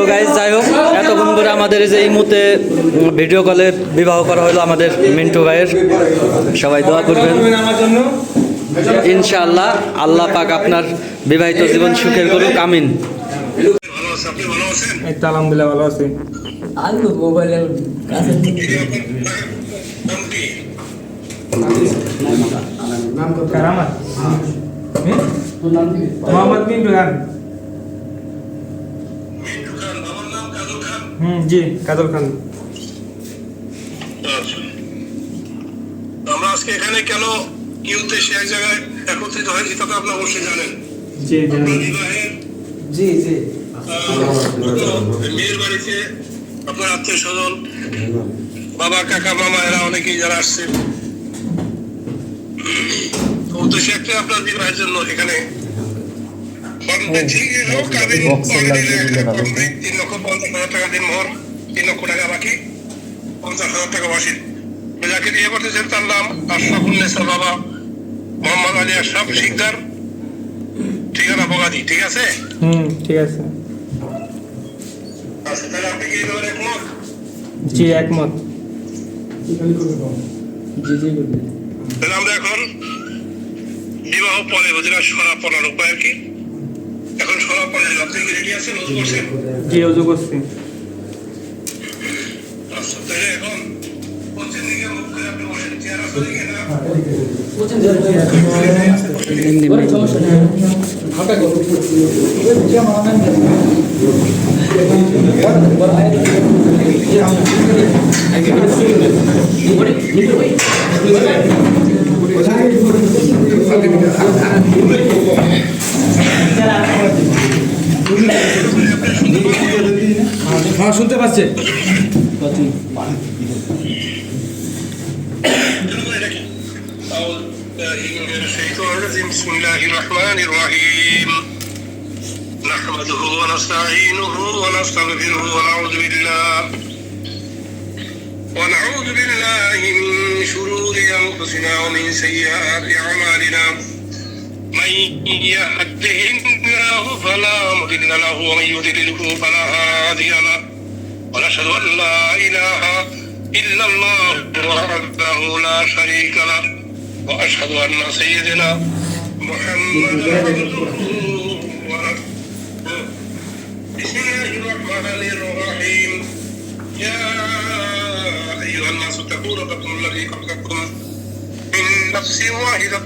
তো গাইজ যাই হোক এতক্ষণ ধরে আমাদের এই যে এই মুহূর্তে ভিডিও কলে বিবাহ করা হলো আমাদের মিন্টু ভাইয়ের। সবাই দোয়া করবেন। ইনশাআল্লাহ আল্লাহ পাক আপনার বিবাহিত জীবন সুখের করুক আমিন। ভালো আছে। আলহামদুলিল্লাহ ভালো মোহাম্মদ মিন্টু খান হুম জি কাজল খান। আচ্ছা। আমরা আজকে এখানে কেন কি উদ্দেশ্যে এক জায়গায় একত্রিত হয়েছি তা তো আপনি অবশ্যই জানেন। জি জি জি। মেয়ের বাড়িতে আপনার আত্মীয় স্বজন বাবা কাকা মামা এরা অনেকেই যারা আসছে। তো উদ্দেশ্য একটা আপনার বিবাহের জন্য এখানে তিন লক্ষ পঞ্চাশ হাজার টাকা দিন মোহর তিন লক্ষ টাকা বাকি পঞ্চাশ হাজার টাকা বাসিল যাকে বিয়ে করতেছেন তার নাম আশরাফুন্নেসা বাবা মোহাম্মদ আলী আশরাফ শিকদার ঠিকানা বগাদি ঠিক আছে হুম ঠিক আছে আচ্ছা তাহলে আপনি কি একমত জি একমত জি জি তাহলে আমরা এখন বিবাহ পরে যেটা সরা পড়ার উপায় আর কি এখন সলাপ পড়েন আপনি কি রেডি আছেন? ওযু করছেন? জি ওযু করছি। আচ্ছা তাহলে এখন কোচিং দিকে মুখ করে আপনি বসেন। চেয়ার আছে কি না? কোচিং দিকে বড় সমস্যা না হাঁটা করো ওই যে মানান বড় আয় আগে বড় নিতে ভাই من الشيطان الرجيم بسم الله الرحمن الرحيم نحمده ونستعينه ونستغفره ونعوذ بالله ونعوذ بالله من شرور أنفسنا ومن سيئات أعمالنا. من يهده الله فلا مضل له ومن يضلله فلا هادي له. ونشهد أن لا إله إلا الله وحده لا شريك له. وأشهد أن سيدنا محمدا عبده ورسوله. بسم الله الرحمن الرحيم. ربكم الذي خلقكم من نفس واحدة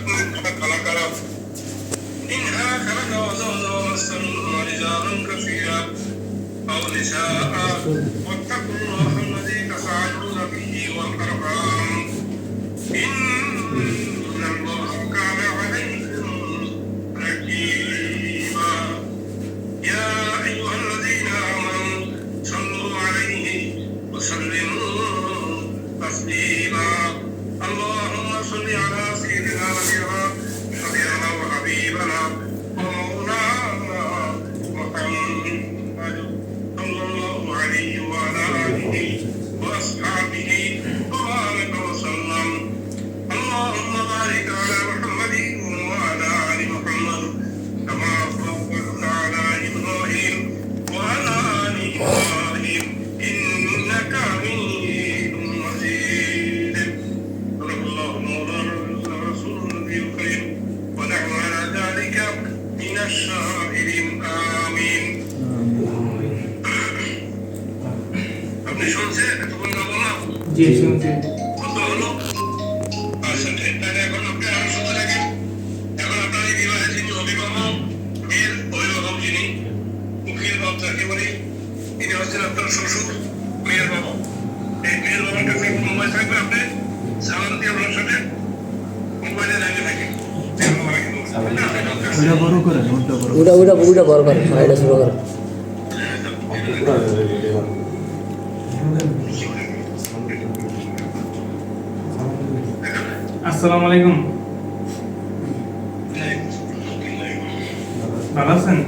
خلق منها خلق وزوجها وبث منهما رجالا كثيرا أو نساء واتقوا الله الذي تساءلون به والأرحام إن الشاهدين آمين আপনি শুনছেন এতক্ষণ না বললাম জি শুনছি কত হলো আচ্ছা ঠিক তাহলে এখন আপনি আরো শুনতে থাকেন এখন আপনার এই বিবাহের যিনি অভিভাবক এর অভিভাবক যিনি উকিল বাপ যাকে বলি ইনি হচ্ছেন আপনার শ্বশুর মেয়ের বাবা এই মেয়ের বাবার কাছে একটা মোবাইল থাকবে আপনি ওটা ওটা ওটা বড় করে। এটা শুরু করো। আসসালামু আলাইকুম। ভালো আছেন?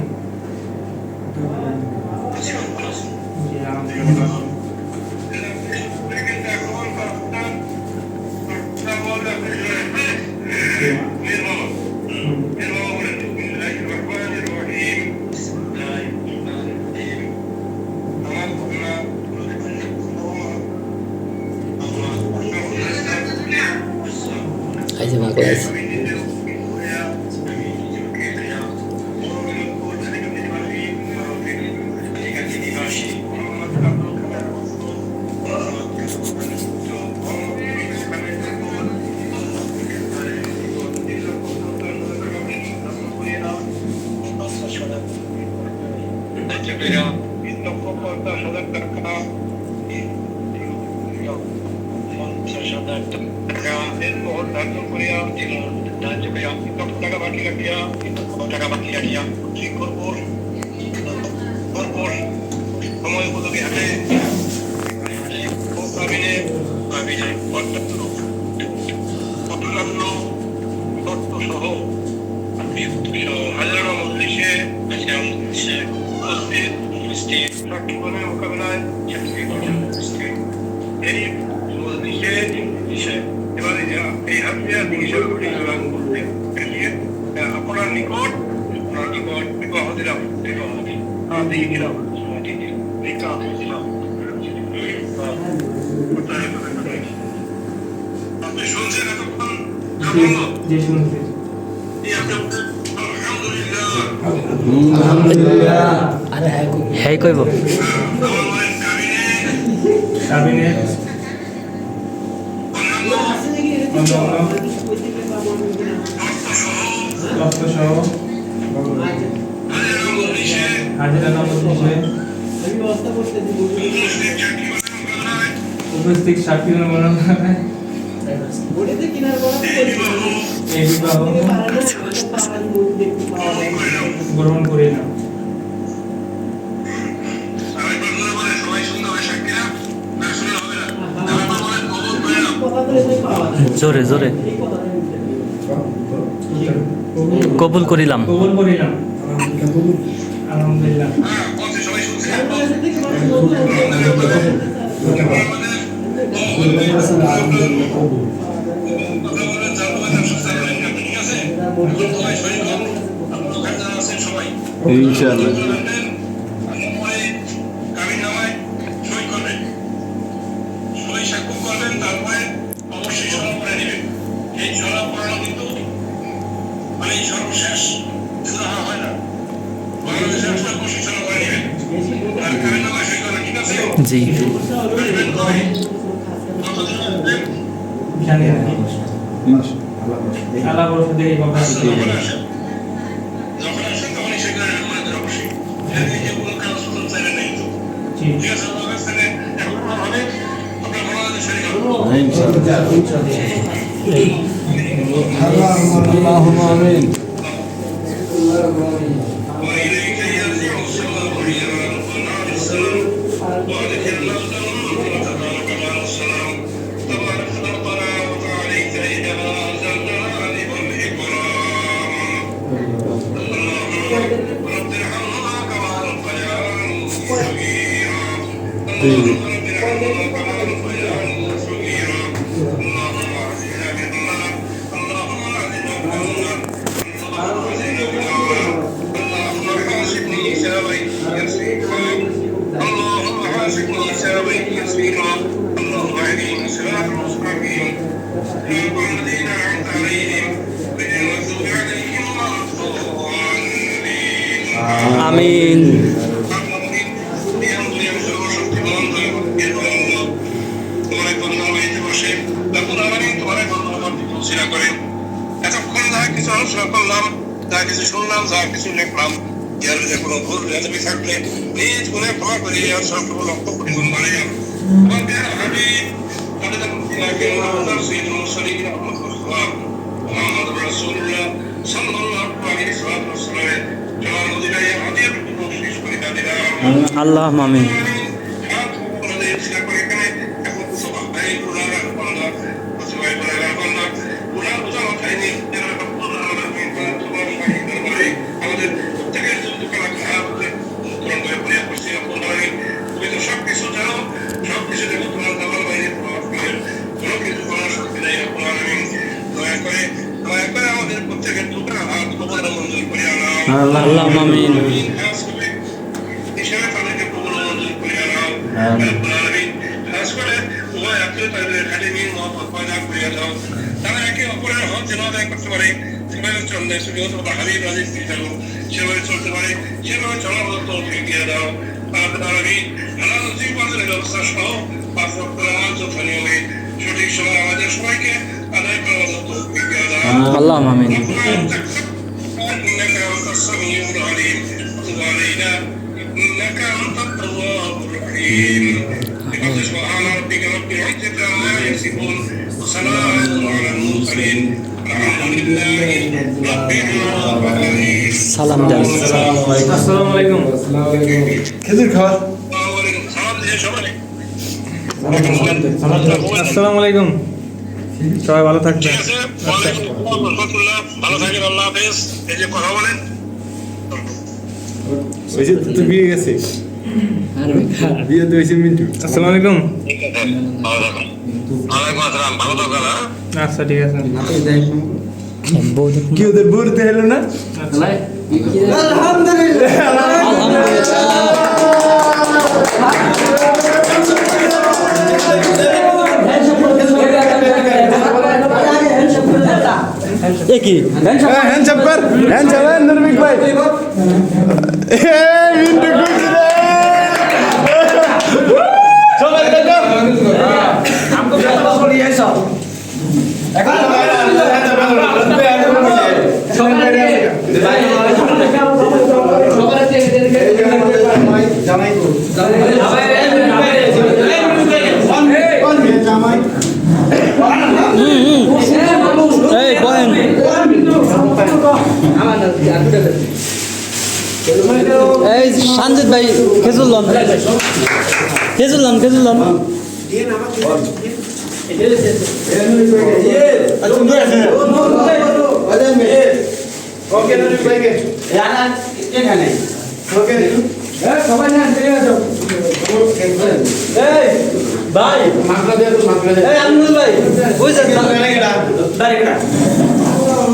সময় উপযোগী হাতে কাবিনে কাবিনে অত্যন্ত অতুলন্য সহ হাজারো মজলিসে উপস্থিত উপস্থিত এই মজলিসে বিষয়। এবারে যা- এই হাতিয়া বিষয় পরিচালনা করতে আপনার নিকট আপনার নিকট বিবাহ দিলাম বিবাহ দিলাম। দিয়ে দিলাম বিবাহ দিলাম আপনি শুনছেন এতক্ষণ? জি শুনছি। আলহামদুলিল্লাহ। আরে হ্যাঁ কই হ্যাঁ কইব? কাবিনে অন্যান্য তথ্য সহ হাজারো বিষয়ে উপস্থিত এই বিবাহ গ্রহণ করি না। জোরে জোরে। কবুল করিলাম। কবুল আলহামদুলিল্লাহ। ইনশাআল্লাহ। তারপরে অবশ্যই করে নেবেন এই করানো কিন্তু মানে সর্বশেষ সুরাহা হয় না বাংলাদেশের সর্বশেষ সরব করে নেবেন আর ঠিক জানি না আল্লাহ বলতে দেখি কথা যখন আসেন যখন আসেন তখনই সই করে অবশ্যই কোনো কাজ চাইলে নেই তো ঠিক আছে اللهم امين وإليك يرجع حاسبني حسابا يسيرا اللهم حاسبني حسابا يسيرا اللهم اهدني صراط المستقيم صراط الذين انعمت عليهم غير المغضوب عليهم ولا الضالين আমিন এতক্ষণ যা কিছু আলোচনা করলাম যা কিছু শুনলাম যা কিছু লিখলাম ইয়ার কোনো ভুল রেসিপি থাকলে প্লিজ গুণে ক্ষমা করে, আর সব লক্ষ কোটি গুণ মানে প্রিয় হাবিব আমাদের মুক্তিনাকে আমাদের সৈয়দ মুরসালিন মোহাম্মদ রাসূলুল্লাহ সাল্লাল্লাহু আলাইহি ওয়াসাল্লাম জনাব মদিনায় হাদিয়া বিপুল করে দিলাম আল্লাহ, আমিন। করিয়া দাও তারা সেভাবে চলতে পারে সেভাবে মতো তৌফিক দিয়ে দাও পাঁচ রক্ত সঠিক সময় আমাদের সবাইকে আদায় করার মতো তৌফিক দিয়ে দাও আল্লাহ আমিন إنك أنت السميع العليم وتب علينا إنك أنت التواب الرحيم بفضل سبحان ربك رب العزة عما يصفون وسلام على المرسلين الحمد لله رب العالمين সালাম দেন আসসালামু আলাইকুম খেজুর খাওয়া সালাম দিয়ে সবাই আসসালামু আলাইকুম। সবাই ভালো থাকবেন। ভালো থাকেন আল্লাহ হাফেজ। এই যে কথা বলেন। ওই যে তো বিয়ে গেছে। বিয়ে তো হয়েছে মিন্টু। আসসালামু আলাইকুম। ভালো থাকেন ভালো থাকেন হ্যাঁ? আচ্ছা ঠিক আছে। কি ওদের বলতে হলো না? এ কি হ্যান্ডসাপ কর হ্যান্ডসাপ নরমিক ভাই এ মিন্টু এই সঞ্জিত ভাই খেজুর লন। খেজুর লন খেজুর লন। ভাই। ভাই